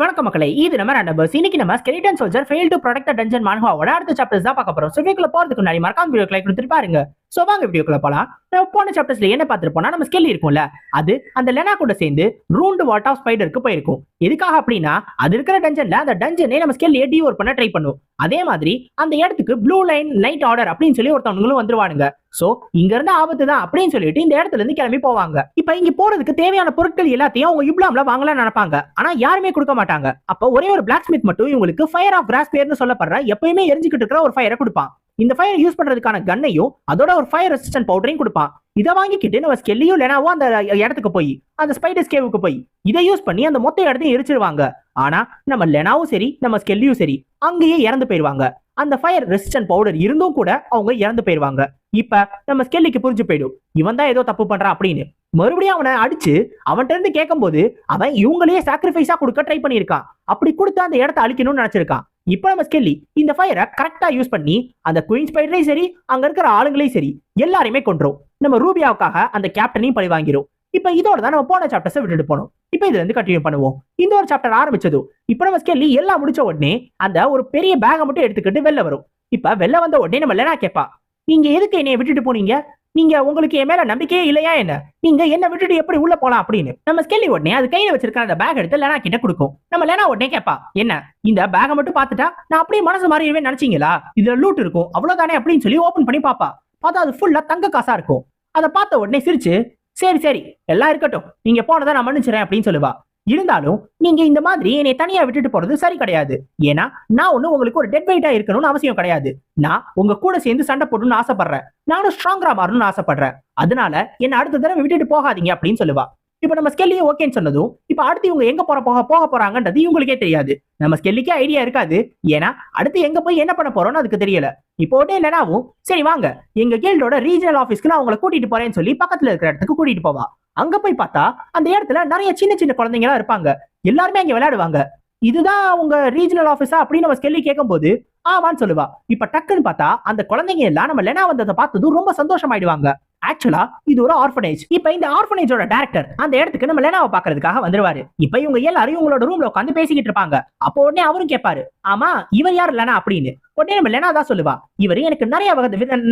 வணக்கம் மக்களே இது நம்ம நம்பர்ஸ் இன்னைக்கு நம்ம skeleton soldier fail to protect dungeon மான்ஹாவோட அடுத்த சாப்டர்ஸ் தான் பார்க்க போறோம். ஸோ போறதுக்கு முன்னாடி மறக்காம வீடியோ லைக் கொடுத்துட்டு பாருங்க. ஸோ வாங்க வீடியோக்குள்ள போலாம். நம்ம போன சாப்டர்ஸ்ல என்ன பார்த்துருப்போம்னா நம்ம ஸ்கெல் இருக்கும்ல. அது அந்த லெனா கூட சேர்ந்து ரூண்டு வாட் ஆஃப் ஸ்பைடருக்கு போயிருக்கும். எதுக்காக அப்படின்னா அது இருக்கிற டஞ்சன்ல அந்த டஞ்சனே நம்ம ஸ்கெல் டிவோர் பண்ண ட்ரை பண்ணும். அதே மாதிரி அந்த இடத்துக்கு ப்ளூ லைன் நைட் ஆர்டர் அப்படின்னு சொல்லி ஒருத்தவங்களும் வந்துருவானுங்க. சோ இங்க இருந்து ஆபத்து தான் அப்படின்னு சொல்லிட்டு இந்த இடத்துல இருந்து கிளம்பி போவாங்க. இப்ப இங்க போறதுக்கு தேவையான பொருட்கள் எல்லாத்தையும் அவங்க இப்லாம்ல வாங்கலாம் நினைப்பாங்க. ஆனா யாருமே கொடுக்க மாட்டாங்க. அப்ப ஒரே ஒரு பிளாக் ஸ்மித் மட்டும் இவங்களுக்கு ஃபயர் ஆஃப் கிராஸ் பேர்னு சொல்லப்படுற எப்பயுமே எரிஞ்சுக்கிட்டு இருக்கிற ஒரு ஃபயரை கொடுப்பான். இந்த ஃபயர் யூஸ் பண்றதுக்கான கன்னையும் அதோட ஒரு ஃபயர் ரெசிஸ்டன்ட் பவுடரையும் கொடுப்பான். இதை வாங்கிக்கிட்டு நம்ம ஸ்கெல்லியோ லெனாவோ அந்த இடத்துக்கு போய் அந்த ஸ்பைடர் கேவுக்கு போய் இதை யூஸ் பண்ணி அந்த மொத்த இடத்தையும் எரிச்சிருவாங்க. ஆனா நம்ம லெனாவும் சரி நம்ம ஸ்கெல்லியும் சரி அங்கேயே இறந்து போயிருவாங்க. அந்த ஃபயர் ரெசிஸ்டன்ட் பவுடர் இருந்தும் கூட அவங்க இறந்து போயிருவாங்க. இப்ப நம்ம ஸ்கெல்லிக்கு புரிஞ்சு போயிடும் இவன் தான் ஏதோ தப்பு பண்றான் அப்படின்னு. மறுபடியும் அவனை அடிச்சு அவன்கிட்ட இருந்து கேட்கும்போது அவன் இவங்களையே சாக்ரிஃபைஸா கொடுக்க ட்ரை பண்ணியிருக்கான். அப்படி கொடுத்து அந்த இடத்த அழிக்கணும்னு நினைச்சிருக்கான். இப்போ நம்ம ஸ்கெல்லி இந்த ஃபயரை கரெக்டாக யூஸ் பண்ணி அந்த குயின் ஸ்பைடரையும் சரி அங்கே இருக்கிற ஆளுங்களையும் சரி எல்லாரையுமே கொன்றோம் நம்ம ரூபியாவுக்காக அந்த கேப்டனையும் பழி வாங்கிரும். இப்போ இதோட தான் நம்ம போன சாப்டர்ஸை விட்டுட்டு போனோம். இப்போ இதுல இருந்து கண்டினியூ பண்ணுவோம். இந்த ஒரு சாப்டர் ஆரம்பிச்சது இப்போ நம்ம ஸ்கெல்லி எல்லாம் முடிச்ச உடனே அந்த ஒரு பெரிய பேகை மட்டும் எடுத்துக்கிட்டு வெளில வரும். இப்போ வெளில வந்த உடனே நம்ம லெனா கேட்பா நீங்க எதுக்கு என்னைய விட்டுட்டு போனீங்க? நீங்க உங்களுக்கு என் மேல நம்பிக்கையே இல்லையா என்ன? நீங்க என்ன விட்டுட்டு எப்படி உள்ள போலாம் அப்படின்னு? நம்ம ஸ்கெல்லி உடனே அது கையில வச்சிருக்க அந்த பேக் எடுத்து லெனா கிட்ட கொடுக்கும். நம்ம லெனா உடனே கேப்பா என்ன இந்த பேகை மட்டும் பாத்துட்டா நான் அப்படியே மனசு மாறிடுவேன் நினைச்சீங்களா? இதுல லூட் இருக்கும். அவ்வளவுதானே? அப்படின்னு சொல்லி ஓபன் பண்ணி பாப்பா. பார்த்தா அது ஃபுல்லா தங்க காசா இருக்கும். அதை பார்த்த உடனே சிரிச்சு சரி சரி எல்லாம் இருக்கட்டும். நீங்க போனதை நான் மன்னிச்சிடறேன் அப்படின்னு சொல்லுவா. இருந்தாலும் நீங்க இந்த மாதிரி என்னை தனியா விட்டுட்டு போறது சரி கிடையாது. ஏன்னா நான் ஒண்ணு உங்களுக்கு ஒரு டெட் வெயிட்டா இருக்கணும்னு அவசியம் கிடையாது. நான் உங்க கூட சேர்ந்து சண்டை போடணும்னு ஆசைப்படுறேன். நானும் ஸ்ட்ராங்கரா மாறணும்னு ஆசைப்படுறேன். அதனால என்ன அடுத்த தடவை விட்டுட்டு போகாதீங்க அப்படின்னு சொல்லுவா. இப்ப நம்ம ஸ்கெல்லியே ஓகேன்னு சொன்னதும் இப்ப அடுத்து இவங்க எங்க போற போக போக போறாங்கன்றது இவங்களுக்கே தெரியாது. நம்ம ஸ்கெல்லிக்கே ஐடியா இருக்காது. ஏன்னா அடுத்து எங்க போய் என்ன பண்ண போறோம்னு அதுக்கு தெரியல. இப்போ உடனே இல்லைனாவும் சரி வாங்க. எங்க கேல்டோட ரீஜனல் ஆஃபீஸ்க்கு நான் உங்களை கூட்டிட்டு போறேன்னு சொல்லி பக்கத்துல இருக்கிற இடத்துக்கு கூட்டிட்டு போவா. அங்க போய் பார்த்தா அந்த இடத்துல நிறைய சின்ன சின்ன குழந்தைங்களா இருப்பாங்க. எல்லாருமே அங்க விளையாடுவாங்க. இதுதான் உங்க ரீஜனல் ஆஃபீஸா அப்படின்னு நம்ம ஸ்கெல்லி கேட்கும்போது ஆமான்னு சொல்லுவா. இப்ப டக்குன்னு பார்த்தா அந்த குழந்தைங்க எல்லாம் நம்ம லெனா வந்ததை பார்த்ததும் ரொம்ப சந்தோஷமாயிடுவாங்க. ஆக்சுவலா இது ஒரு ஆர்ஃபனேஜ் இப்ப இந்த ஆர்ஃபனேஜோட டேரக்டர் அந்த இடத்துக்கு நம்ம லெனாவை பாக்குறதுக்காக வந்துருவாரு. இப்ப இவங்க எல்லாரும் இவங்களோட ரூம்ல உட்காந்து பேசிக்கிட்டு இருப்பாங்க. அப்போ உடனே அவரும் கேட்பாரு ஆமா இவர் யார் லெனா அப்படின்னு. உடனே நம்ம லெனா தான் சொல்லுவா இவர் எனக்கு நிறைய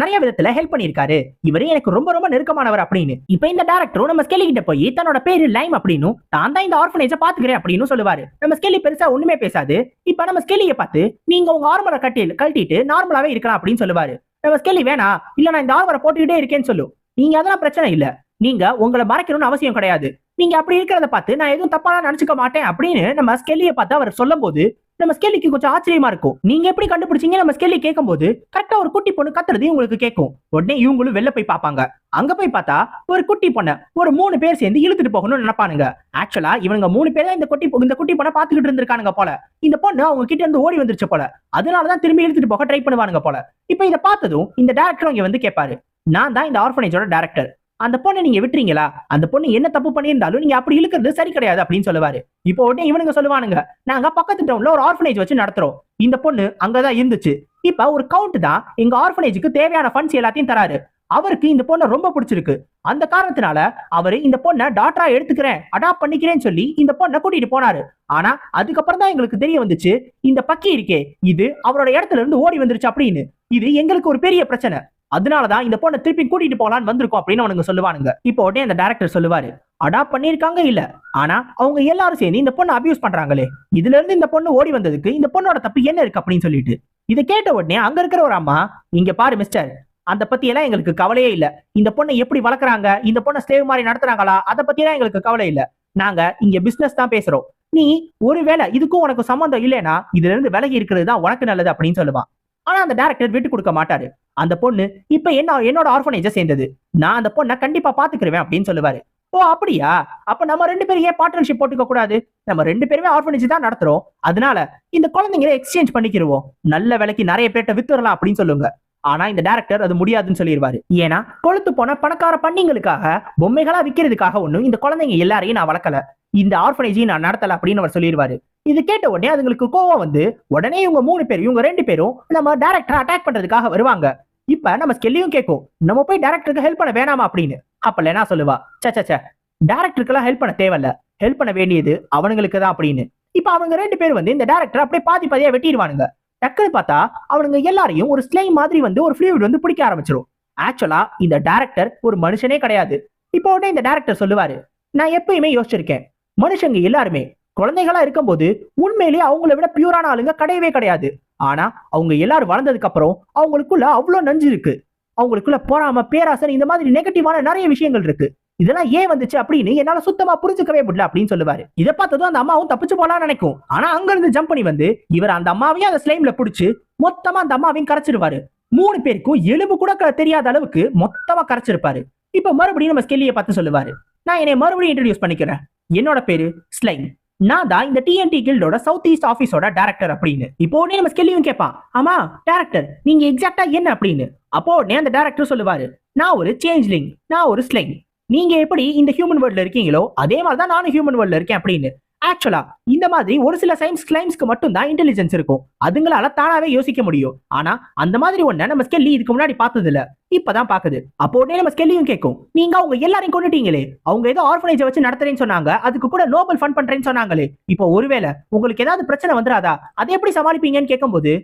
நிறைய விதத்துல ஹெல்ப் பண்ணிருக்காரு இவரு எனக்கு ரொம்ப ரொம்ப நெருக்கமானவர் அப்படின்னு. இப்ப இந்த டேரக்டரும் நம்ம ஸ்கெலி கிட்ட போய் தன்னோட பேரு லைம் அப்படின்னு தான் தான் இந்த ஆர்ஃபனேஜ பாத்துக்கிறேன் அப்படின்னு சொல்லுவாரு. நம்ம ஸ்கெலி பெருசா ஒண்ணுமே பேசாது. இப்ப நம்ம ஸ்கெல்லிய பார்த்து நீங்க உங்க ஆர்மரை கட்டி கழட்டிட்டு நார்மலாவே இருக்கலாம் அப்படின்னு சொல்லுவாரு. நம்ம ஸ்கெல்லி வேணா இல்ல நான் இந்த ஆர்மரை போட்டுக்கிட்டே இருக்கேன்னு சொல்லு. நீங்க அதெல்லாம் பிரச்சனை இல்ல. நீங்க உங்களை மறைக்கணும்னு அவசியம் கிடையாது. நீங்க அப்படி இருக்கிறத பார்த்து நான் எதுவும் தப்பாலாம் நினைச்சுக்க மாட்டேன் அப்படின்னு நம்ம ஸ்கெல்லியை பார்த்து அவர் சொல்லும் போது நம்ம ஸ்கெல்லிக்கு கொஞ்சம் ஆச்சரியமா இருக்கும். நீங்க எப்படி கண்டுபிடிச்சீங்க நம்ம ஸ்கெல்லி கேட்கும்போது கரெக்டா ஒரு குட்டி பொண்ணு கத்துறது உங்களுக்கு கேட்கும். உடனே இவங்களும் வெளில போய் பார்ப்பாங்க. அங்க போய் பார்த்தா ஒரு குட்டி பொண்ணை ஒரு மூணு பேர் சேர்ந்து இழுத்துட்டு போகணும்னு நினைப்பானுங்க. ஆக்சுவலா இவங்க மூணு பேர் இந்த குட்டி பொ- இந்த குட்டி பொண்ணை பாத்துக்கிட்டு இருந்திருக்கானுங்க போல. இந்த பொண்ணு அவங்க கிட்ட இருந்து ஓடி வந்துருச்சு போல. அதனாலதான் திரும்பி இழுத்துட்டு போக ட்ரை பண்ணுவானுங்க போல. இப்போ இதை பார்த்ததும் இந்த டேரக்டர் இங்க வந்து கேட்பாரு நான் தான் இந்த ஆர்ஃபனேஜோட டேரக்டர் அந்த பொண்ணை நீங்க விட்டுறீங்களா? அந்த பொண்ணு என்ன தப்பு பண்ணியிருந்தாலும் நீங்க அப்படி இழுக்கிறது சரி கிடையாது அப்படின்னு சொல்லுவாரு. இப்போ உடனே இவனுங்க சொல்லுவானுங்க நாங்க பக்கத்து டவுன்ல ஒரு ஆர்ஃபனேஜ் வச்சு நடத்துறோம். இந்த பொண்ணு அங்கதான் இருந்துச்சு. இப்ப ஒரு கவுண்ட் தான் எங்க ஆர்ஃபனேஜுக்கு தேவையான ஃபண்ட்ஸ் எல்லாத்தையும் தராரு. அவருக்கு இந்த பொண்ணை ரொம்ப பிடிச்சிருக்கு. அந்த காரணத்தினால அவரு இந்த பொண்ணை டாக்டரா எடுத்துக்கிறேன் அடாப்ட் பண்ணிக்கிறேன்னு சொல்லி இந்த பொண்ணை கூட்டிட்டு போனாரு. ஆனா அதுக்கப்புறம் தான் எங்களுக்கு தெரிய வந்துச்சு இந்த பக்கி இருக்கே இது அவரோட இடத்துல இருந்து ஓடி வந்துருச்சு அப்படின்னு. இது எங்களுக்கு ஒரு பெரிய பிரச்சனை. அதனாலதான் இந்த பொண்ணை திருப்பி கூட்டிட்டு போலான்னு வந்திருக்கோம் அப்படின்னு அவனுங்க சொல்லுவானுங்க. இப்போ உடனே அந்த டேரக்டர் சொல்லுவாரு அடாப்ட் பண்ணிருக்காங்க இல்ல. ஆனா அவங்க எல்லாரும் சேர்ந்து இந்த பொண்ணை அபியூஸ் பண்றாங்களே. இதுல இருந்து இந்த பொண்ணு ஓடி வந்ததுக்கு இந்த பொண்ணோட தப்பு என்ன இருக்கு? அப்படின்னு சொல்லிட்டு. இதை கேட்ட உடனே அங்க இருக்கிற ஒரு அம்மா இங்க பாரு மிஸ்டர் அந்த பத்தி எல்லாம் எங்களுக்கு கவலையே இல்ல. இந்த பொண்ணை எப்படி வளர்க்குறாங்க? இந்த பொண்ணை ஸ்லேவ் மாதிரி நடத்துறாங்களா? அதை பத்தி எல்லாம் எங்களுக்கு கவலை இல்ல. நாங்க இங்க பிசினஸ் தான் பேசுறோம். நீ ஒருவேளை இதுக்கும் உனக்கு சம்மந்தம் இல்லைன்னா இதுல இருந்து விலகி இருக்கிறது தான் உனக்கு நல்லது அப்படின்னு சொல்லுவான். ஆனா அந்த டேரக்டர் விட்டு கொடுக்க மாட்டாரு. அந்த பொண்ணு இப்ப என்ன என்னோட ஆர்ஃபனேஜ சேர்ந்தது. நான் அந்த பொண்ணை கண்டிப்பா பாத்துக்கிருவேன் அப்படின்னு சொல்லுவாரு. ஓ அப்படியா? அப்ப நம்ம ரெண்டு பேரும் ஏன் பார்ட்னர்ஷிப் போட்டுக்க கூடாது? நம்ம ரெண்டு பேருமே ஆர்ஃபனேஜ் தான் நடத்துறோம். அதனால இந்த குழந்தைங்களை எக்ஸ்சேஞ்ச் பண்ணிக்கிருவோம். நல்ல விலைக்கு நிறைய பேர்ட்ட வித்துறலாம் அப்படின்னு சொல்லுங்க. ஆனா இந்த டேரக்டர் அது முடியாதுன்னு சொல்லிடுவாரு ஏன்னா கொழுத்து போன பணக்கார பண்ணிங்களுக்காக பொம்மைகளா விக்கிறதுக்காக ஒண்ணும் இந்த குழந்தைங்க எல்லாரையும் நான் வளர்க்கல. இந்த ஆர்ஃபனேஜையும் நான் நடத்தல அப்படின்னு அவர் சொல்லிடுவாரு இது கேட்ட உடனே அதுங்களுக்கு கோவம் வந்து உடனே இவங்க மூணு பேர் இவங்க ரெண்டு பேரும் நம்ம டேரக்டர் அட்டாக் பண்றதுக்காக வருவாங்க. இப்ப நம்ம ஸ்கெல்லியும் கேட்கும் நம்ம போய் டேரக்டருக்கு ஹெல்ப் பண்ண வேணாமா அப்படின்னு. அப்ப என்ன சொல்லுவா? சே சே, டேரக்டருக்கெல்லாம் ஹெல்ப் பண்ண தேவையில்ல. ஹெல்ப் பண்ண வேண்டியது அவனுங்களுக்கு தான் அப்படின்னு. இப்ப அவங்க ரெண்டு பேர் வந்து இந்த டேரக்டர் அப்படியே பாதி பாதியா வெட்டிடுவானுங்க. டக்குன்னு பார்த்தா அவனுங்க எல்லாரையும் ஒரு ஸ்லை மாதிரி வந்து ஒரு ஃப்ளூயிட் வந்து பிடிக்க ஆரம்பிச்சிரும். ஆக்சுவலா இந்த டேரக்டர் ஒரு மனுஷனே கிடையாது. இப்போ உடனே இந்த டேரக்டர் சொல்லுவாரு நான் எப்பயுமே யோசிச்சிருக்கேன். மனுஷங்க எல்லாருமே குழந்தைகளா இருக்கும்போது உண்மையிலேயே அவங்கள விட பியூரான ஆளுங்க கிடையவே கிடையாது. ஆனா அவங்க எல்லாரும் வளர்ந்ததுக்கு அப்புறம் அவங்களுக்குள்ள அவ்வளவு நஞ்சு இருக்கு. அவங்களுக்குள்ள போறாம பேராசன் இந்த மாதிரி நெகட்டிவான நிறைய விஷயங்கள் இருக்கு. இதெல்லாம் ஏன் வந்துச்சு அப்படின்னு என்னால சுத்தமா புரிஞ்சுக்கவே முடியல அப்படின்னு சொல்லுவாரு. இதை பார்த்ததும் அந்த அம்மாவும் தப்பிச்சு போலாம்னு நினைக்கும். ஆனா அங்க இருந்து ஜம்ப் பண்ணி வந்து இவர் அந்த அம்மாவையும் அந்த ஸ்லைம்ல புடிச்சு மொத்தமா அந்த அம்மாவையும் கரைச்சிருவாரு. மூணு பேருக்கும் எலும்பு கூட க- தெரியாத அளவுக்கு மொத்தமா கரைச்சிருப்பாரு. இப்ப மறுபடியும் நம்ம ஸ்கெல்லியை பார்த்து சொல்லுவாரு. நான் என்னை மறுபடியும் இன்ட்ரடியூஸ் பண்ணிக்கிறேன். என்னோட பேரு ஸ்லைம் நான் தான் இந்த டிஎன்டி கில்டோட சவுத் ஈஸ்ட் ஆஃபீஸோட டேரக்டர் அப்படின்னு. இப்போ உடனே நம்ம ஸ்கெல்லியும் கேட்பான் ஆமா டேரக்டர் நீங்க எக்ஸாக்டா என்ன அப்படின்னு? அப்போ உடனே அந்த டேரக்டர் சொல்லுவாரு நான் ஒரு சேஞ்ச்லிங் நான் ஒரு ஸ்லைம் நீங்க எப்படி இந்த ஹியூமன் வேர்ல்ட்ல இருக்கீங்களோ அதே மாதிரி தான் நானும் ஹியூமன் வேர்ல்ட்ல இருக்கேன் அப்படின்னு. ஆக்சுவலா இந்த மாதிரி ஒரு சில சயின்ஸ் கிளைம்ஸ்க்கு மட்டும் தான் இன்டெலிஜென்ஸ் இருக்கும். அதுங்களால தானாவே யோசிக்க முடியும். ஆனா அந்த மாதிரி ஒண்ணு நம்ம ஸ்கெல்லி இதுக்கு முன்னாடி பார்த்தது இல்ல இப்பதான் பாக்குது. அப்போ உடனே நம்ம ஸ்கெல்லியும் கேட்கும். நீங்க அவங்க எல்லாரையும் கொண்டுட்டீங்களே. அவங்க ஏதோ ஆர்ஃபனேஜ் வச்சு நடத்துறேன்னு சொன்னாங்க. அதுக்கு கூட நோபல் ஃபண்ட் பண்றேன்னு சொன்னாங்களே. இப்போ ஒருவேளை உங்களுக்கு ஏதாவது பிரச்சனை வந்துடாதா அதை எப்படி சமாளிப்பீங்கன்னு கேட்கும்போது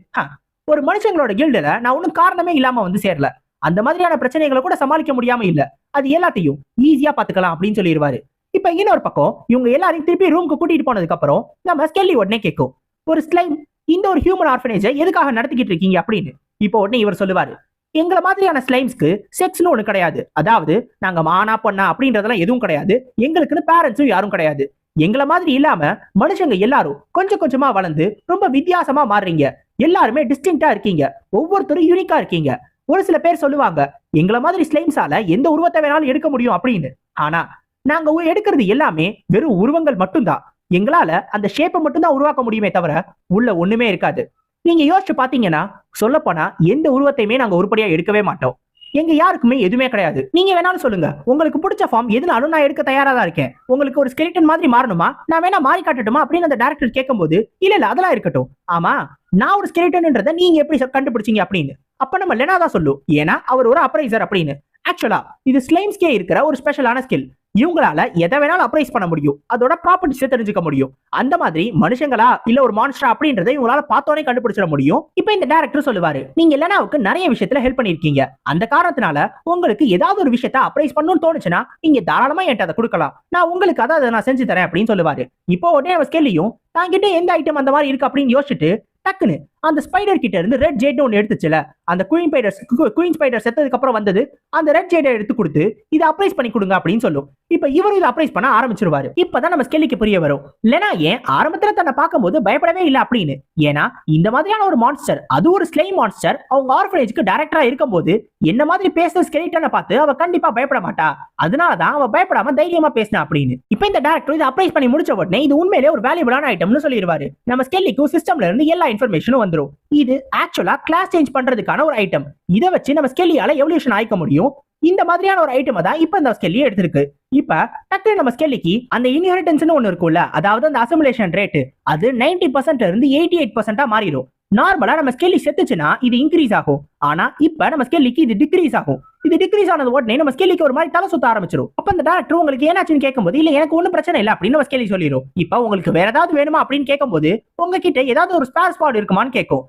ஒரு மனுஷங்களோட கில்டுல நான் ஒன்றும் காரணமே இல்லாம வந்து சேரல. அந்த மாதிரியான பிரச்சனைகளை கூட சமாளிக்க முடியாம இல்ல. அது எல்லாத்தையும் ஈஸியா பாத்துக்கலாம் அப்படின்னு சொல்லிடுவாரு இப்ப இன்னொரு பக்கம் இவங்க எல்லாரையும் திருப்பி ரூமுக்கு கூட்டிட்டு போனதுக்கு அப்புறம் நம்ம ஸ்கெல்லி உடனே கேட்கும் ஒரு ஸ்லைம் இந்த ஒரு ஹியூமன் ஆர்ஃபனேஜை எதுக்காக நடத்திக்கிட்டு இருக்கீங்க அப்படின்னு. இப்போ உடனே இவர் சொல்லுவாரு எங்களை மாதிரியான ஸ்லைம்ஸ்க்கு செக்ஸ்னு ஒண்ணு கிடையாது. அதாவது நாங்க மானா பொண்ணா அப்படின்றதெல்லாம் எதுவும் கிடையாது. எங்களுக்குன்னு பேரண்ட்ஸும் யாரும் கிடையாது. எங்களை மாதிரி இல்லாம மனுஷங்க எல்லாரும் கொஞ்சம் கொஞ்சமா வளர்ந்து ரொம்ப வித்தியாசமா மாறுறீங்க. எல்லாருமே டிஸ்டிங்டா இருக்கீங்க. ஒவ்வொருத்தரும் யூனிக்கா இருக்கீங்க. ஒரு சில பேர் சொல்லுவாங்க எங்களை மாதிரி ஸ்லைம்ஸால எந்த உருவத்தை வேணாலும் எடுக்க முடியும் அப்படின்னு. ஆனா நாங்க எடுக்கிறது எல்லாமே வெறும் உருவங்கள் மட்டும்தான். எங்களால அந்த ஷேப்பை மட்டும்தான் உருவாக்க முடியுமே தவிர உள்ள ஒண்ணுமே இருக்காது. நீங்க யோசிச்சு பாத்தீங்கன்னா சொல்லப்போனா எந்த உருவத்தையுமே நாங்க உருப்படியா எடுக்கவே மாட்டோம். எங்க யாருக்குமே எதுவுமே கிடையாது. நீங்க வேணாலும் சொல்லுங்க. உங்களுக்கு பிடிச்ச ஃபார்ம் எதுனாலும் நான் எடுக்க தயாரா தான் இருக்கேன். உங்களுக்கு ஒரு ஸ்கெலிட்டன் மாதிரி மாறணுமா? நான் வேணா மாறி காட்டட்டுமா? அப்படின்னு அந்த டேரக்டர் கேட்கும்போது இல்ல இல்ல அதெல்லாம் இருக்கட்டும். ஆமா நான் ஒரு ஸ்கெலிட்டன்ன்றத நீங்க எப்படி கண்டுபிடிச்சீங்க? அப்படின்னு. அப்ப நம்ம லெனா தான் சொல்லும். ஏன்னா அவர் ஒரு அப்ரைசர் அப்படின்னு. ஆக்சுவலா இது ஸ்லைம்ஸ்கே இருக்கிற ஒரு ஸ்பெஷலான ஸ்கில் இவங்களால எதை வேணாலும் அப்ரைஸ் பண்ண முடியும். அதோட ப்ராப்பர்ட்டிஸை தெரிஞ்சுக்க முடியும். அந்த மாதிரி மனுஷங்களா இல்ல ஒரு மான்ஸ்டரா அப்படின்றத இவங்களால பார்த்தோன்னே கண்டுபிடிச்சிட முடியும். இப்போ இந்த டேரக்டர் சொல்லுவாரு நீங்க லெனாவுக்கு நிறைய விஷயத்துல ஹெல்ப் பண்ணிருக்கீங்க அந்த காரணத்தினால உங்களுக்கு ஏதாவது ஒரு விஷயத்த அப்ரைஸ் பண்ணணும்னு தோணுச்சுன்னா நீங்க தாராளமா என்கிட்ட அதை கொடுக்கலாம். நான் உங்களுக்கு அதை அதை நான் செஞ்சு தரேன் அப்படின்னு சொல்லுவாரு. இப்போ உடனே நம்ம ஸ்கெல்லையும் தாங்கிட்ட எந்த ஐட்டம் அந்த மாதிரி இருக்கு? அப்படின்னு யோசிச்சுட்டு டக்குன்னு அந்த ஸ்பைடர் கிட்ட இருந்து ரெட் ஜேட் ஒன்று எடுத்துச்சுல அந்த குயின் ஸ்பைடர் குயின் ஸ்பைடர் செத்ததுக்கு அப்புறம் வந்தது அந்த ரெட் ஜெட்டை எடுத்து கொடுத்து இதை அப்ரைஸ் பண்ணி கொடுங்க அப்படின்னு சொல்லும். இப்போ இவரும் இதை அப்ரைஸ் பண்ண ஆரம்பிச்சிருவாரு. இப்பதான் நம்ம ஸ்கெல்லிக்கு புரிய வரும். லெனா ஏன் ஆரம்பத்துல தன்னை பார்க்கும்போது பயப்படவே இல்லை அப்படின்னு? ஏன்னா இந்த மாதிரியான ஒரு மான்ஸ்டர் அது ஒரு ஸ்லை மான்ஸ்டர் அவங்க ஆர்ஃபனேஜ்க்கு டைரக்டரா இருக்கும்போது என்ன மாதிரி பேசுற ஸ்கெலிட்டனை பார்த்து அவ கண்டிப்பா பயப்பட மாட்டா. அதனாலதான் அவ பயப்படாம தைரியமா பேசினா அப்படின்னு. இப்போ இந்த டேரக்டர் இதை அப்ரைஸ் பண்ணி முடிச்ச உடனே இது உண்மையிலே ஒரு வேல்யூபிளான ஐட்டம்னு சொல்லிடுவாரு. நம்ம ஸ்கெல்லிக்கும் சிஸ்டம்ல இருந்து எல்லா இன்ஃபர்மேஷனும் வந்து வந்துடும் இது ஆக்சுவலா கிளாஸ் சேஞ்ச் பண்றதுக்கான ஒரு ஐட்டம் இதை வச்சு நம்ம ஸ்கெல்லியால எவல்யூஷன் ஆயிக்க முடியும். இந்த மாதிரியான ஒரு ஐட்டம் தான் இப்ப இந்த ஸ்கெல்லி எடுத்திருக்கு. இப்ப டக்குனு நம்ம ஸ்கெல்லிக்கு அந்த இன்ஹெரிட்டன்ஸ்னு ஒண்ணு இருக்கும்ல அதாவது அந்த அசமுலேஷன் ரேட்டு அது 90% பர்சன்ட்ல இருந்து எயிட்டி எயிட் பர்சன்டா மாறிடும் நார்மலா நம்ம ஸ்கெல்லி செத்துச்சுன்னா இது இன்க்ரீஸ் ஆகும். ஆனா இப்ப நம்ம ஸ்கெல்லிக்கு இது டிக்ரீஸ் ஆகும். இது டிக்ரீஸ் ஆனது உடனே நம்ம ஸ்கேலிக்கு ஒரு மாதிரி தலை சுத்த ஆரம்பிச்சிடும் அப்ப அந்த டேரக்டர் உங்களுக்கு ஏனாச்சுன்னு கேட்கும்போது இல்ல எனக்கு ஒன்றும் பிரச்சனை இல்லை அப்படின்னு நம்ம ஸ்கேலி சொல்லிடும் இப்போ உங்களுக்கு வேற ஏதாவது வேணுமா அப்படின்னு கேட்கும்போது உங்ககிட்ட ஏதாவது ஒரு ஸ்பேர் ஸ்பாட் இருக்குமான்னு கேட்கும்.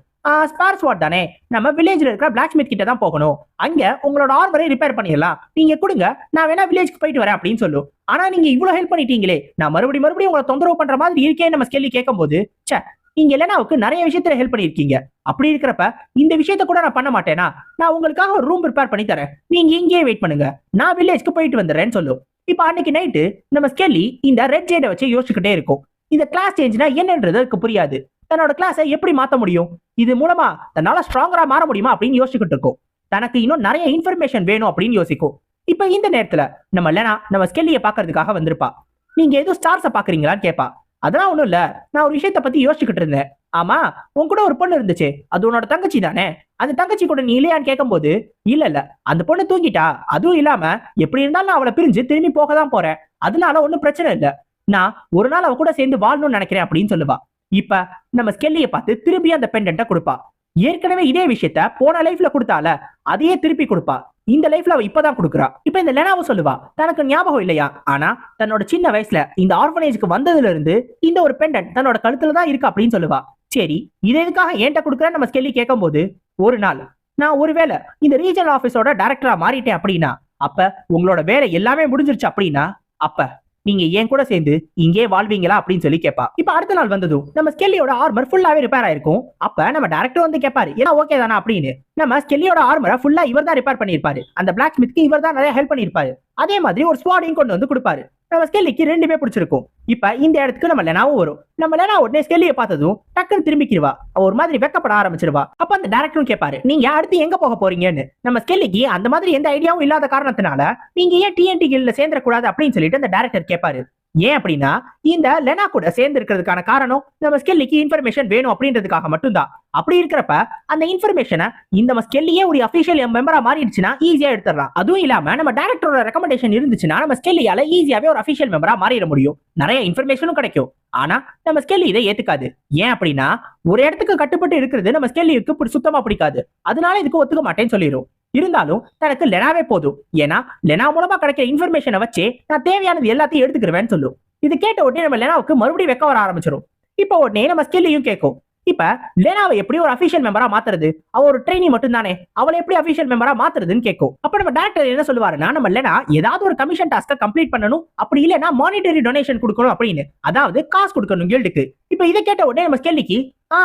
ஸ்பேர் ஸ்பாட் தானே. நம்ம வில்லேஜ்ல இருக்கிற பிளாக் ஸ்மித் கிட்ட தான் போகணும். அங்க உங்களோட ஆர்மரை ரிப்பேர் பண்ணிடலாம். நீங்க கொடுங்க நான் வேணா வில்லேஜ்க்கு போயிட்டு வரேன் அப்படின்னு சொல்லும். ஆனா நீங்க இவ்வளவு ஹெல்ப் பண்ணிட்டீங்களே. நான் மறுபடியும் மறுபடியும் உங்களை தொந்தரவு பண்ற மாதிரி இருக்கேன்னு நம்ம ஸ்கேலி கேட்கும்போது ச்சே நீங்க எலனாவுக்கு நிறைய விஷயத்துல ஹெல்ப் பண்ணிருக்கீங்க அப்படி இருக்கிறப்ப இந்த விஷயத்த கூட நான் பண்ண மாட்டேனா? நான் உங்களுக்காக ஒரு ரூம் ப்ரிப்பேர் பண்ணி தரேன். நீங்க இங்கேயே வெயிட் பண்ணுங்க. நான் வில்லேஜ்க்கு போயிட்டு வந்துடுறேன்னு சொல்லும் இப்ப அன்னைக்கு நைட்டு நம்ம ஸ்கெல்லி இந்த ரெட் ஜேடை வச்சு யோசிச்சுக்கிட்டே இருக்கும். இந்த கிளாஸ் சேஞ்ச்னா என்னன்றது அதுக்கு புரியாது. தன்னோட கிளாஸை எப்படி மாத்த முடியும்? இது மூலமா தன்னால ஸ்ட்ராங்கரா மாற முடியுமா அப்படின்னு யோசிச்சுக்கிட்டு இருக்கும். தனக்கு இன்னும் நிறைய இன்ஃபர்மேஷன் வேணும் அப்படின்னு யோசிக்கும். இப்ப இந்த நேரத்துல நம்ம லெனா நம்ம ஸ்கெல்லியை பாக்குறதுக்காக வந்திருப்பா. நீங்க எதுவும் ஸ்டார்ஸை பாக்குறீங்களான்னு கேட்பா அதெல்லாம் ஒண்ணும் இல்ல. நான் ஒரு விஷயத்த பத்தி யோசிச்சுக்கிட்டு இருந்தேன். ஆமா உன் கூட ஒரு பொண்ணு இருந்துச்சு. அது உன்னோட தங்கச்சி தானே? அந்த தங்கச்சி கூட நீ இல்லையான்னு கேட்கும்போது இல்ல இல்ல. அந்த பொண்ணு தூங்கிட்டா. அதுவும் இல்லாம எப்படி இருந்தாலும் நான் அவளை பிரிஞ்சு திரும்பி போக தான் போறேன். அதனால ஒன்றும் பிரச்சனை இல்ல. நான் ஒரு நாள் அவ கூட சேர்ந்து வாழணும்னு நினைக்கிறேன் அப்படின்னு சொல்லுவா. இப்ப நம்ம ஸ்கெல்லியை பார்த்து திருப்பி அந்த பெண்டன்ட்ட கொடுப்பா. ஏற்கனவே இதே விஷயத்த போன லைஃப்ல கொடுத்தால அதையே திருப்பி கொடுப்பா. இந்த லைஃப்ல அவ இப்பதான் கொடுக்குறா. இப்ப இந்த லெனாவை சொல்லுவா தனக்கு ஞாபகம் இல்லையா? ஆனா தன்னோட சின்ன வயசுல இந்த ஆர்ஃபனேஜ்க்கு வந்ததுல இருந்து இந்த ஒரு பெண்டன் தன்னோட கழுத்துல தான் இருக்கு அப்படின்னு சொல்லுவா. சரி இது எதுக்காக ஏன்ட்ட கொடுக்குறேன்னு நம்ம ஸ்கெல்லி கேட்கும்போது ஒரு நாள் நான் ஒருவேளை இந்த ரீஜனல் ஆபீஸோட டைரக்டரா மாறிட்டேன் அப்படின்னா அப்ப உங்களோட வேலை எல்லாமே முடிஞ்சிருச்சு அப்படின்னா அப்ப நீங்க ஏன் கூட சேர்ந்து இங்கே வாழ்வீங்களா அப்படின்னு சொல்லி கேட்பா இப்ப அடுத்த நாள் வந்ததும் நம்ம ஸ்கெல்லியோட ஆர்மர் ஃபுல்லாவே ரிப்பேர் ஆயிருக்கும். அப்ப நம்ம டேரக்டர் வந்து கேட்பாரு ஏன்னா ஓகே தானா? அப்படின்னு. நம்ம ஸ்கெல்லியோட ஆர்மரை ஃபுல்லா இவர் தான் ரிப்பேர் பண்ணிருப்பாரு அந்த பிளாக் ஸ்மித்க்கு இவர் தான் நிறைய ஹெல்ப் பண்ணிருப்பாரு அதே மாதிரி ஒரு ஸ்குவாடையும் கொண்டு வந்து கொடுப்பாரு. நம்ம ஸ்கெல்லிக்கு ரெண்டுமே பிடிச்சிருக்கும். இப்ப இந்த இடத்துக்கு நம்ம லெனாவும் வரும். நம்ம லெனா உடனே ஸ்கெல்லியை பார்த்ததும் டக்குன்னு திரும்பிக்கிடுவா அவ ஒரு மாதிரி வெக்கப்பட ஆரம்பிச்சிருவா. அப்ப அந்த டேரக்டரும் கேட்பாரு நீங்க அடுத்து எங்க போக போறீங்கன்னு? நம்ம ஸ்கெல்லிக்கு அந்த மாதிரி எந்த ஐடியாவும் இல்லாத காரணத்தினால நீங்க ஏன் டிஎன்டி கில்ல சேர்ந்துடக்கூடாது அப்படின்னு சொல்லிட்டு அந்த டேரக்டர் கேட்பாரு ஏன் அப்படின்னா இந்த லெனா கூட சேர்ந்து இருக்கிறதுக்கான காரணம் நம்ம ஸ்கெல்லிக்கு இன்ஃபர்மேஷன் வேணும் அப்படின்றதுக்காக மட்டும்தான். அப்படி இருக்கிறப்ப அந்த இன்ஃபர்மேஷனை இந்த ஸ்கெல்லியே ஒரு அஃபிஷியல் மெம்பரா மாறிடுச்சுன்னா ஈஸியா எடுத்துடலாம். அதுவும் இல்லாம நம்ம டேரக்டரோட ரெக்கமெண்டேஷன் இருந்துச்சுன்னா நம்ம ஸ்கெல்லியால ஈஸியாவே ஒரு அஃபிஷியல் மெம்பரா மாறிட முடியும். நிறைய இன்ஃபர்மேஷனும் கிடைக்கும். ஆனா நம்ம ஸ்கெல்லி இதை ஏத்துக்காது. ஏன் அப்படின்னா ஒரு இடத்துக்கு கட்டுப்பட்டு இருக்கிறது நம்ம ஸ்கெல்லிக்கு சுத்தமா பிடிக்காது. அதனால இதுக்கு ஒத்துக்க மாட்டேன்னு சொல்லிடும் இருந்தாலும் தனக்கு லெனாவே போதும். ஏன்னா லெனா மூலமா கிடைக்கிற இன்ஃபர்மேஷனை வச்சு நான் தேவையானது எல்லாத்தையும் எடுத்துக்கிறவேன்னு சொல்லும். இது கேட்ட உடனே நம்ம லெனாவுக்கு மறுபடியும் வெக்க வர ஆரம்பிச்சிடும் இப்போ உடனே நம்ம ஸ்கில்லையும் கேட்கும் இப்ப லெனாவை எப்படி ஒரு அபிஷியல் மெம்பரா மாத்துறது? அவ ஒரு ட்ரெயினி மட்டும் தானே அவளை எப்படி அபிஷியல் மெம்பரா மாத்துறதுன்னு கேட்கும் அப்ப நம்ம டேரக்டர் என்ன சொல்லுவாருன்னா நம்ம லெனா ஏதாவது ஒரு கமிஷன் டாஸ்க கம்ப்ளீட் பண்ணணும். அப்படி இல்லைன்னா மானிட்டரி டொனேஷன் கொடுக்கணும் அப்படின்னு. அதாவது காசு கொடுக்கணும் கில்டுக்கு இப்ப இதை கேட்ட உடனே நம்ம ஸ்கெல்லிக்கு ஆ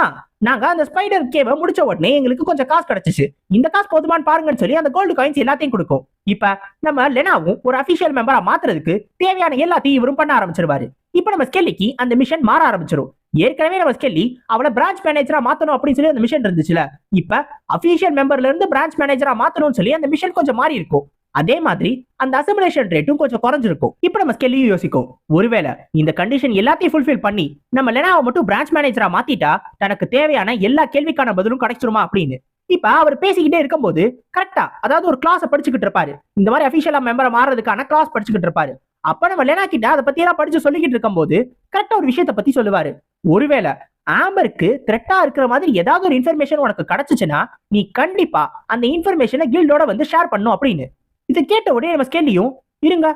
நாங்க அந்த ஸ்பைடர் கேவை முடிச்ச உடனே எங்களுக்கு கொஞ்சம் காசு கிடைச்சிச்சு. இந்த காசு போதுமான்னு பாருங்கன்னு சொல்லி அந்த கோல்டு காயின்ஸ் எல்லாத்தையும் கொடுக்கும். இப்ப நம்ம லெனாவும் ஒரு அபிஷியல் மெம்பரா மாத்துறதுக்கு தேவையான எல்லாத்தையும் இவரும் பண்ண ஆரம்பிச்சிருவாரு. இப்ப நம்ம ஸ்கெல்லிக்கு அந்த மிஷன் மாற ஆரம்பிச்சிரும். ஏற்கனவே நம்ம ஸ்கெல்லி அவளை பிரான்ச் மேனேஜரா மாத்தணும் அப்படின்னு சொல்லி அந்த மிஷன் இருந்துச்சுல. இப்ப அபிஷியல் மெம்பர்ல இருந்து பிரான்ச் மேனேஜரா மாத்தணும்னு சொல்லி அந்த மிஷன் கொஞ்சம் மாறி இருக்கும் அதே மாதிரி அந்த அசிமுலேஷன் ரேட்டும் கொஞ்சம் குறைஞ்சிருக்கும். இப்போ நம்ம ஸ்கெல்லையும் யோசிக்கும். ஒருவேளை இந்த கண்டிஷன் எல்லாத்தையும் ஃபுல்ஃபில் பண்ணி நம்ம லெனாவை மட்டும் பிரான்ச் மேனேஜரா மாத்திட்டா தனக்கு தேவையான எல்லா கேள்விக்கான பதிலும் கிடைச்சிருமா அப்படின்னு. இப்ப அவர் பேசிக்கிட்டே இருக்கும்போது கரெக்டா அதாவது ஒரு கிளாஸ் படிச்சுக்கிட்டு இருப்பாரு. இந்த மாதிரி அபிஷியலா மெம்பரை மாறதுக்கான கிளாஸ் படிச்சுக்கிட்டு இருப்பாரு. அப்ப நம்ம லெனா கிட்ட அதை பத்தி எல்லாம் படிச்சு சொல்லிக்கிட்டு இருக்கும்போது கரெக்டா ஒரு விஷயத்தை பத்தி சொல்லுவாரு. ஒருவேளை ஆம்பருக்கு த்ரெட்டா இருக்கிற மாதிரி ஏதாவது ஒரு இன்ஃபர்மேஷன் உனக்கு கிடைச்சிச்சுன்னா நீ கண்டிப்பா அந்த இன்ஃபர்மேஷனை கில்டோட வந்து ஷேர் பண்ணும் அப்படின்னு. இதை கேட்ட உடனே நம்ம ஸ்கேலியும் இருங்க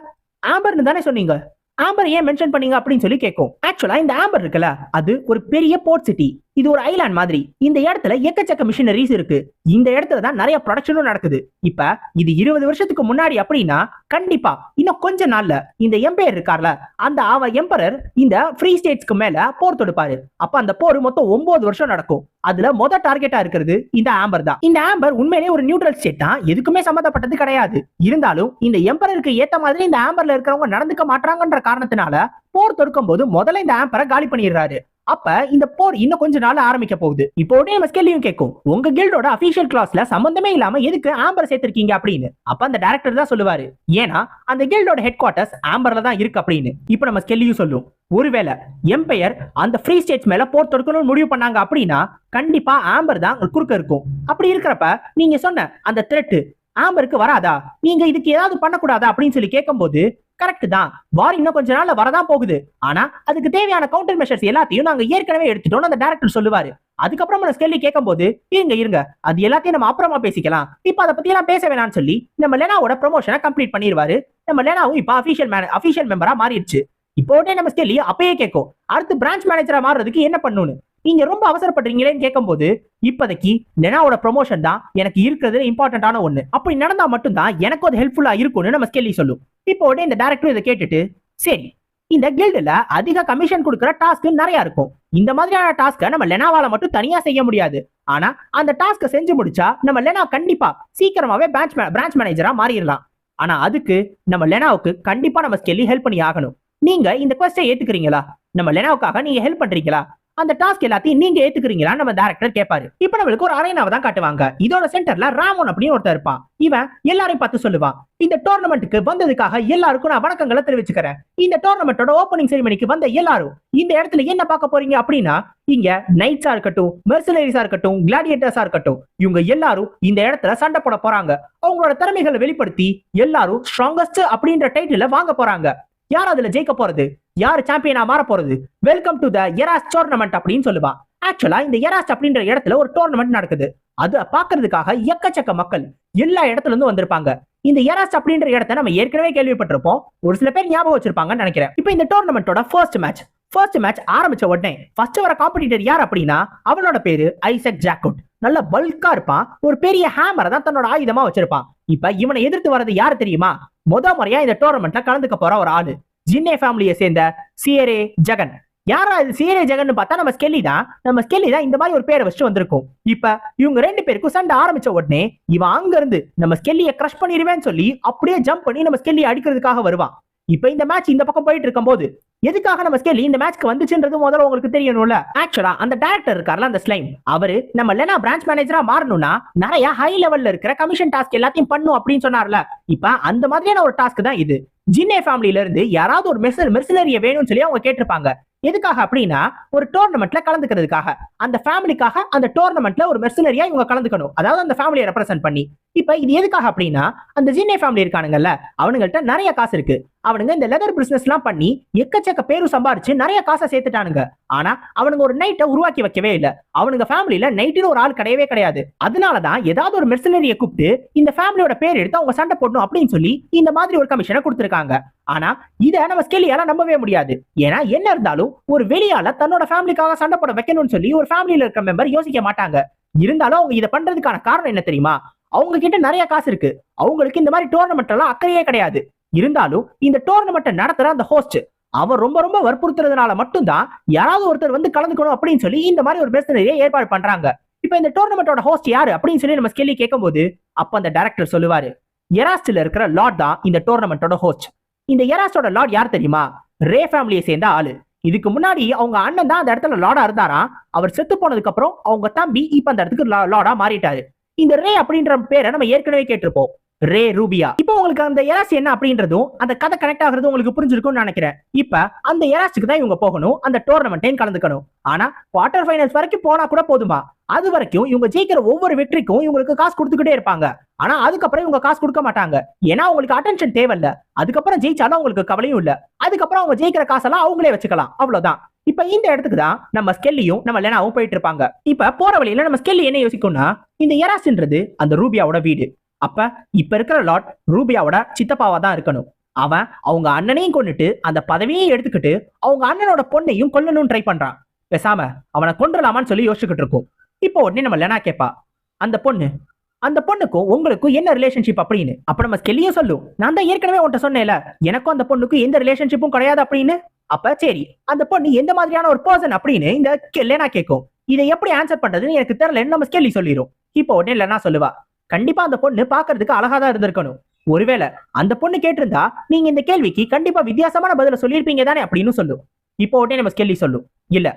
ஆம்பர்னு தானே சொன்னீங்க. ஆம்பர் ஏன் மென்ஷன் பண்ணீங்க அப்படின்னு சொல்லி கேட்கும். ஆக்சுவலா இந்த ஆம்பர் இருக்குல்ல அது ஒரு பெரிய போர்ட் சிட்டி இது ஒரு ஐலாண்ட் மாதிரி. இந்த இடத்துல எக்கச்சக்க மிஷினரிஸ் இருக்கு. இந்த இடத்துல தான் நிறைய ப்ரொடக்ஷனும் நடக்குது. இப்ப இது இருபது வருஷத்துக்கு முன்னாடி அப்படின்னா கண்டிப்பா இன்னும் கொஞ்ச நாள்ல இந்த எம்பையர் இருக்கார்ல அந்த அவ எம்பரர் இந்த ஃப்ரீ ஸ்டேட்ஸ்க்கு மேல போர் தொடுப்பாரு. அப்ப அந்த போர் மொத்தம் ஒன்பது வருஷம் நடக்கும். அதுல மொத டார்கெட்டா இருக்கிறது இந்த ஆம்பர் தான். இந்த ஆம்பர் உண்மையிலேயே ஒரு நியூட்ரல் ஸ்டேட் தான். எதுக்குமே சம்மந்தப்பட்டது கிடையாது. இருந்தாலும் இந்த எம்பரருக்கு ஏத்த மாதிரி இந்த ஆம்பர்ல இருக்கிறவங்க நடந்துக்க மாட்டாங்கன்ற காரணத்தினால போர் தொடுக்கும் போது முதல்ல இந்த ஆம்பரை காலி பண்ணிடுறாரு. அப்ப இந்த போர் இன்னும் கொஞ்ச நாள் ஆரம்பிக்க போகுது. இப்போ உடனே நம்ம கேள்வியும் கேட்கும். உங்க கில்டோட அபிஷியல் கிளாஸ்ல சம்பந்தமே இல்லாம எதுக்கு ஆம்பர் சேர்த்திருக்கீங்க அப்படின்னு? அப்ப அந்த டைரக்டர் தான் சொல்லுவாரு. ஏன்னா அந்த கில்டோட ஹெட் குவார்டர்ஸ் ஆம்பர்ல தான் இருக்கு அப்படின்னு. இப்போ நம்ம கேள்வியும் சொல்லும். ஒருவேளை எம்பையர் அந்த ஃப்ரீ ஸ்டேட்ஸ் மேல போர் தொடுக்கணும்னு முடிவு பண்ணாங்க அப்படின்னா கண்டிப்பா ஆம்பர் தான் குறுக்க இருக்கும். அப்படி இருக்கிறப்ப நீங்க சொன்ன அந்த த்ரெட்டு ஆம்பருக்கு வராதா? நீங்க இதுக்கு ஏதாவது பண்ணக்கூடாதா? அப்படின்னு சொல்லி கேட்கும்போது கரெக்ட் தான். வார் இன்னும் கொஞ்ச நாள்ல வரதான் போகுது. ஆனா அதுக்கு தேவையான கவுண்டர் மெஷர்ஸ் எல்லாத்தையும் நாங்க ஏற்கனவே எடுத்துட்டோம்னு அந்த டேரக்டர் சொல்லுவாரு. அதுக்கப்புறம் நம்ம ஸ்கெல்லி கேட்கும்போது இருங்க இருங்க. அது எல்லாத்தையும் நம்ம அப்புறமா பேசிக்கலாம். இப்ப அதை பத்தி எல்லாம் பேச வேணாம்னு சொல்லி நம்ம லெனாவோட ப்ரொமோஷனை கம்ப்ளீட் பண்ணிடுவாரு. நம்ம லெனாவும் இப்ப அபிஷியல் மேன அபிஷியல் மெம்பரா மாறிடுச்சு. இப்போ உடனே நம்ம ஸ்கெல்லி அப்பயே கேட்கும். அடுத்து பிரான்ச் மேனேஜரா மாறுறதுக்கு என்ன பண்ணணும்னு? நீங்க ரொம்ப அவசரப்படுறீங்களேன்னு கேட்கும்போது இப்போதைக்கு லெனாவோட ப்ரொமோஷன் தான் எனக்கு இருக்கிறதுல இம்பார்ட்டன்டான ஒன்று அப்படி நடந்தா மட்டும்தான் எனக்கு அது ஹெல்ப்ஃபுல்லா இருக்கும்னு நம்ம ஸ்கெல்லி சொல்லும். இப்போ உடனே இந்த டேரக்டர் இதை கேட்டுட்டு சரி இந்த கில்டுல அதிக கமிஷன் கொடுக்குற டாஸ்க் நிறைய இருக்கும். இந்த மாதிரியான டாஸ்க்கை நம்ம லெனாவால மட்டும் தனியா செய்ய முடியாது. ஆனா அந்த டாஸ்க்கை செஞ்சு முடிச்சா நம்ம லெனா கண்டிப்பா சீக்கிரமாவே பிரான்ச் பிரான்ச் மேனேஜரா மாறிடலாம். ஆனா அதுக்கு நம்ம லெனாவுக்கு கண்டிப்பா நம்ம ஸ்கெல்லி ஹெல்ப் பண்ணி ஆகணும். நீங்க இந்த கொஸ்டை ஏத்துக்கிறீங்களா? நம்ம லெனாவுக்காக நீங்க ஹெல்ப் பண்றீங்களா? அந்த டாஸ்க் எல்லாத்தையும் நீங்க ஏத்துக்கிறீங்களா? நம்ம டேரக்டர் கேட்பாரு இப்ப நம்மளுக்கு ஒரு அரேனாவை தான் காட்டுவாங்க. இதோட சென்டர்ல ராமன் அப்படின்னு ஒருத்தர் இருப்பான். இவன் எல்லாரையும் பார்த்து சொல்லுவான். இந்த டோர்னமெண்ட்டுக்கு வந்ததுக்காக எல்லாருக்கும் நான் வணக்கங்களை தெரிவிச்சுக்கிறேன். இந்த டோர்னமெண்டோட ஓப்பனிங் செரிமனிக்கு வந்த எல்லாரும் இந்த இடத்துல என்ன பார்க்க போறீங்க அப்படின்னா இங்க நைட்ஸா இருக்கட்டும் மெர்சனரிஸா இருக்கட்டும் கிளாடியேட்டர்ஸா இருக்கட்டும் இவங்க எல்லாரும் இந்த இடத்துல சண்டை போட போறாங்க. அவங்களோட திறமைகளை வெளிப்படுத்தி எல்லாரும் ஸ்ட்ராங்கஸ்ட் அப்படின்ற டைட்டில வாங்க போறாங்க. யார் அதுல ஜெயிக்க போறது? யார் சாம்பியனா மாற போறது welcome to the Eras tournament அப்படின்னு சொல்லுவான் ஆக்சுவலா இந்த எராஸ் அப்படின்ற இடத்துல ஒரு டோர்னமெண்ட் நடக்குது. அதை பாக்குறதுக்காக எக்கச்சக்க மக்கள் எல்லா இடத்துல இருந்து வந்திருப்பாங்க. இந்த எராஸ் அப்படின்ற இடத்த நம்ம ஏற்கனவே கேள்விப்பட்டிருப்போம். ஒரு சில பேர் ஞாபகம் வச்சிருப்பாங்கன்னு நினைக்கிறேன். இப்போ இந்த டோர்னமெண்ட்டோட ஃபர்ஸ்ட் மேட்ச் ஃபர்ஸ்ட் மேட்ச் ஆரம்பிச்ச உடனே ஃபர்ஸ்ட் வர காம்படிட்டர் யார் அப்படின்னா அவனோட பேரு ஐசக் ஜாக்குட் நல்ல பல்கா இருப்பான். ஒரு பெரிய ஹேமரை தான் தன்னோட ஆயுதமா வச்சிருப்பான். இப்ப இவனை எதிர்த்து வர்றது யார் தெரியுமா? முத முறையா இந்த டோர்னமெண்ட்ல கலந்துக்க போற ஒரு ஆளு. ஜின்னே ஃபேமிலியை சேர்ந்த சியரே ஜெகன் யாரா இது சீரே ஜெகன் பார்த்தா நம்ம ஸ்கெல்லி தான். நம்ம ஸ்கெல்லி தான் இந்த மாதிரி ஒரு பேரை வச்சுட்டு வந்திருக்கும். இப்ப இவங்க ரெண்டு பேருக்கும் சண்டை ஆரம்பிச்ச உடனே இவன் அங்க இருந்து நம்ம ஸ்கெல்லியை கிரஷ் பண்ணிடுவேன்னு சொல்லி அப்படியே ஜம்ப் பண்ணி நம்ம ஸ்கெல்லியை அடிக்கிறதுக்காக வருவான். இப்ப இந்த மேட்ச் இந்த பக்கம் போயிட்டு இருக்கும்போது எதுக்காக நம்ம ஸ்கெல்லி இந்த மேட்ச்க்கு வந்துச்சுன்றது முதல்ல உங்களுக்கு தெரியணும்ல. ஆக்சுவலா அந்த டேரக்டர் இருக்கார்ல அந்த ஸ்லைம் அவரு நம்ம லெனா பிரான்ச் மேனேஜரா மாறணும்னா நிறைய ஹை லெவல்ல இருக்கிற கமிஷன் டாஸ்க் எல்லாத்தையும் பண்ணும் அப்படின்னு சொன்னார்ல. இப்ப அந்த மாதிரியான ஒரு டாஸ்க் தான் இது. ஜின்னே ஃபேமிலியில இருந்து யாராவது ஒரு மெர்சன் மெர்சனரிய வேணும்னு சொல்லி அவங்க கேட்டிருப்பாங்க. எதுக்காக அப்படின்னா ஒரு டோர்னமெண்ட்ல கலந்துக்கிறதுக்காக. அந்த ஃபேமிலிக்காக அந்த டோர்னமெண்ட்ல ஒரு மெர்சனரியா இவங்க கலந்துக்கணும். அதாவது அந்த ஃபேமிலியை ரெப்ரசென்ட் பண்ணி. இப்ப இது எதுக்காக அப்படின்னா அந்த ஜின்னே ஃபேமிலி இருக்கானுங்கல்ல அவனுங்கள்ட்ட நிறைய காசு இருக்கு. அவனுங்க இந்த லெதர் பிசினஸ் எல்லாம் பண்ணி எக்கச்சக்க பேரும் சம்பாரிச்சு நிறைய காசை சேர்த்துட்டானுங்க. ஆனா அவனுங்க ஒரு நைட்டை உருவாக்கி வைக்கவே இல்ல. அவனுங்க ஃபேமிலியில நைட்டுன்னு ஒரு ஆள் கிடையவே கிடையாது. அதனாலதான் ஏதாவது ஒரு மெர்சனரியை கூப்பிட்டு இந்த ஃபேமிலியோட பேர் எடுத்து அவங்க சண்டை போடணும் அப்படின்னு சொல்லி இந்த மாதிரி ஒரு கமிஷனை கொடுத்துருக்காங்க. ஆனா இதை நம்ம ஸ்கெலியால நம்பவே முடியாது. ஏன்னா என்ன இருந்தாலும் ஒரு வெளியால தன்னோட ஃபேமிலிக்காக சண்டை போட வைக்கணும்னு சொல்லி ஒரு ஃபேமிலியில இருக்க மெம்பர் யோசிக்க மாட்டாங்க. இருந்தாலும் அவங்க இதை பண்றதுக்கான காரணம் என்ன தெரியுமா? அவங்க கிட்ட நிறைய காசு இருக்கு. அவங்களுக்கு இந்த மாதிரி டோர்னமெண்ட் எல்லாம் அக்கறையே கிடையாது. இருந்தாலும் இந்த டோர்னமெண்ட்டை நடத்துற அந்த ஹோஸ்ட் அவர் ரொம்ப ரொம்ப வற்புறுத்துறதுனால மட்டும்தான் யாராவது ஒருத்தர் வந்து கலந்துக்கணும் அப்படின்னு சொல்லி இந்த மாதிரி ஒரு பிரச்சனையை ஏற்பாடு பண்றாங்க. இப்ப இந்த டோர்னமெண்டோட ஹோஸ்ட் யாரு அப்படின்னு சொல்லி நம்ம கேள்வி கேட்கும்போது அப்ப அந்த டைரக்டர் சொல்லுவாரு எராஸ்டில் இருக்கிற லார்ட் தான் இந்த டோர்னமெண்டோட ஹோஸ்ட் இந்த எராஸ்டோட லார்ட் யார் தெரியுமா? ரே ஃபேமிலியை சேர்ந்த ஆளு. இதுக்கு முன்னாடி அவங்க அண்ணன் தான் அந்த இடத்துல லார்டா இருந்தாராம். அவர் செத்து போனதுக்கு அப்புறம் அவங்க தம்பி இப்ப அந்த இடத்துக்கு லார்டா மாறிட்டாரு. இந்த ரே அப்படின்ற பேரை நம்ம ஏற்கனவே கேட்டிருப்போம். ரே ரூபியா. இப்போ உங்களுக்கு அந்த எராசி என்ன அப்படின்றதும் அந்த கதை கனெக்ட் ஆகுறதும் உங்களுக்கு புரிஞ்சிருக்கும்னு நினைக்கிறேன். இப்ப அந்த எராசிக்கு தான் இவங்க போகணும் அந்த டோர்னமெண்ட்டையும் கலந்துக்கணும். ஆனா குவார்டர் ஃபைனல்ஸ் வரைக்கும் போனா கூட போதுமா? அது வரைக்கும் இவங்க ஜெயிக்கிற ஒவ்வொரு வெற்றிக்கும் இவங்களுக்கு காசு கொடுத்துக்கிட்டே இருப்பாங்க. ஆனா அதுக்கப்புறம் இவங்க காசு கொடுக்க மாட்டாங்க. ஏன்னா அவங்களுக்கு அட்டென்ஷன் தேவையில்ல. அதுக்கப்புறம் ஜெயிச்சாலும் அவங்களுக்கு கவலையும் இல்ல. அதுக்கப்புறம் அவங்க ஜெயிக்கிற காசெல்லாம் அவங்களே வச்சுக்கலாம். அவ்வளவுதான். இப்ப இந்த இடத்துக்கு தான் நம்ம ஸ்கெல்லியும் நம்ம லெனாவும் போயிட்டு இருப்பாங்க. இப்ப போற வழியில நம்ம ஸ்கெல்லி என்ன யோசிக்கும்னா இந்த எராஸ்ன்றது அந்த ரூபியாவோட வீடு. அப்ப இப்ப இருக்கிற லார்ட் ரூபியாவோட சித்தப்பாவா தான் இருக்கணும். அவன் அவங்க அண்ணனையும் கொண்டுட்டு அந்த பதவியையும் எடுத்துக்கிட்டு அவங்க அண்ணனோட பொண்ணையும் கொல்லணும்னு ட்ரை பண்றான். பேசாம அவனை கொன்றலாமான்னு சொல்லி யோசிச்சுக்கிட்டு இருக்கும். இப்போ உடனே நம்ம லெனா கேப்பா. அந்த பொண்ணு அந்த பொண்ணுக்கும் உங்களுக்கும் என்ன ரிலேஷன்ஷிப் அப்படின்னு? அப்ப நம்ம ஸ்கெல்லியும் சொல்லும். நான் தான் ஏற்கனவே உன்ட்ட சொன்னேன்ல எனக்கும் அந்த பொண்ணுக்கும் எந்த ரிலேஷன்ஷிப்பும் கிடையாது அப்படின்னு? அப்ப சரி அந்த பொண்ணு எந்த மாதிரியான ஒரு பர்சன் அப்படின்னு இந்த லெனா கேட்கும் இதை எப்படி ஆன்சர் பண்றதுன்னு எனக்கு தெரியலன்னு நம்ம ஸ்கெல்லி சொல்லிடும் இப்போ உடனே லெனா சொல்லுவா கண்டிப்பா அந்த பொண்ணு பாக்குறதுக்கு அழகா தான் இருந்திருக்கணும். ஒருவேளை அந்த பொண்ணு கேட்டிருந்தா நீங்க இந்த கேள்விக்கு கண்டிப்பா வித்தியாசமான பதில சொல்லியிருப்பீங்க தானே அப்படின்னு சொல்லும். இப்போ உடனே நம்ம கேள்வி சொல்லும். இல்ல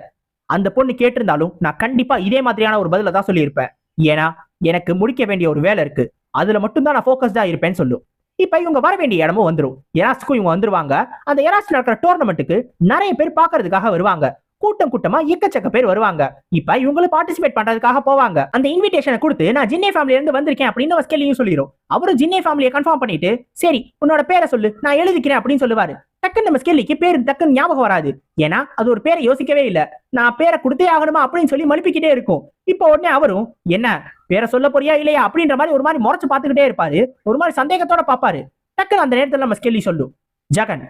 அந்த பொண்ணு கேட்டிருந்தாலும் நான் கண்டிப்பா இதே மாதிரியான ஒரு பதில தான் சொல்லியிருப்பேன். ஏன்னா எனக்கு முடிக்க வேண்டிய ஒரு வேலை இருக்கு. அதுல மட்டும்தான் நான் ஃபோக்கஸ்டா இருப்பேன்னு சொல்லும். இப்ப இவங்க வர வேண்டிய இடமும் வந்துடும் எராஸ்க்கும் இவங்க வந்துருவாங்க. அந்த எராஸ் நடக்கிற டோர்னமெண்ட்டுக்கு நிறைய பேர் பாக்குறதுக்காக வருவாங்க. கூட்டம் கூட்டமா எக்கச்சக்க பேர் வருவாங்க. இப்ப இவங்களும் பார்ட்டிசிபேட் பண்றதுக்காக போவாங்க. அந்த இன்விடேஷனை கொடுத்து நான் ஜின்னே ஃபேமிலில இருந்து வந்திருக்கேன் அப்படின்னு நம்ம ஸ்கெல்லியும் சொல்லிடும் அவரும் ஜின்னே ஃபேமிலியை கன்ஃபார்ம் பண்ணிட்டு சரி உன்னோட பேரை சொல்லு நான் எழுதிக்கிறேன் அப்படின்னு சொல்லுவாரு. டக்குன்னு நம்ம ஸ்கெல்லிக்கு பேர் டக்குன்னு ஞாபகம் வராது. ஏன்னா அது ஒரு பேரை யோசிக்கவே இல்ல. நான் பேரை கொடுத்தே ஆகணுமா? அப்படின்னு சொல்லி மழுப்பிக்கிட்டே இருக்கும். இப்போ உடனே அவரும் என்ன பேரை சொல்ல போறியா இல்லையா? அப்படின்ற மாதிரி ஒரு மாதிரி முறைச்சு பார்த்துக்கிட்டே இருப்பாரு. ஒரு மாதிரி சந்தேகத்தோட பாப்பாரு டக்குன்னு அந்த நேரத்துல நம்ம ஸ்கெல்லி சொல்லும். ஜகன்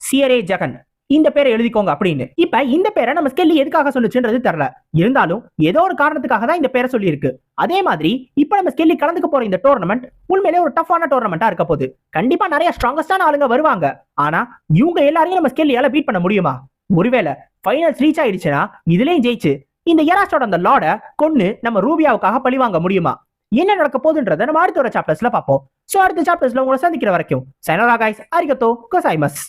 சியரே ஜகன் இந்த பேரை எழுதிக்கோங்க அப்படின்னு. இப்ப இந்த பேரை நம்ம ஸ்கெல்லி எதுக்காக சொல்லுச்சுன்றது தெரியல. இருந்தாலும் ஏதோ ஒரு காரணத்துக்காக தான் இந்த பேரை சொல்லியிருக்கு. அதே மாதிரி இப்ப நம்ம ஸ்கெல்லி கலந்துக்க போற இந்த டோர்னமெண்ட் உண்மையிலே ஒரு டஃப்பான டோர்னமெண்டா இருக்க போகுது. கண்டிப்பா நிறைய ஸ்ட்ராங்கஸ்டான ஆளுங்க வருவாங்க. ஆனா இவங்க எல்லாரையும் நம்ம ஸ்கெல்லியால பீட் பண்ண முடியுமா? ஒருவேளை ஃபைனல்ஸ் ரீச் ஆயிடுச்சுன்னா இதுலயும் ஜெயிச்சு இந்த எராஸ்டோட அந்த லார்ட கொன்னு நம்ம ரூபியாவுக்காக பழி வாங்க முடியுமா? என்ன நடக்க போகுதுன்றதை நம்ம அடுத்த ஒரு சாப்டர்ஸ்ல பார்ப்போம். சோ அடுத்த சாப்டர்ஸ்ல உங்களை சந்திக்கிற வரைக்கும் சைனரா கைஸ் அரிகத்தோ கோசாய்மஸ்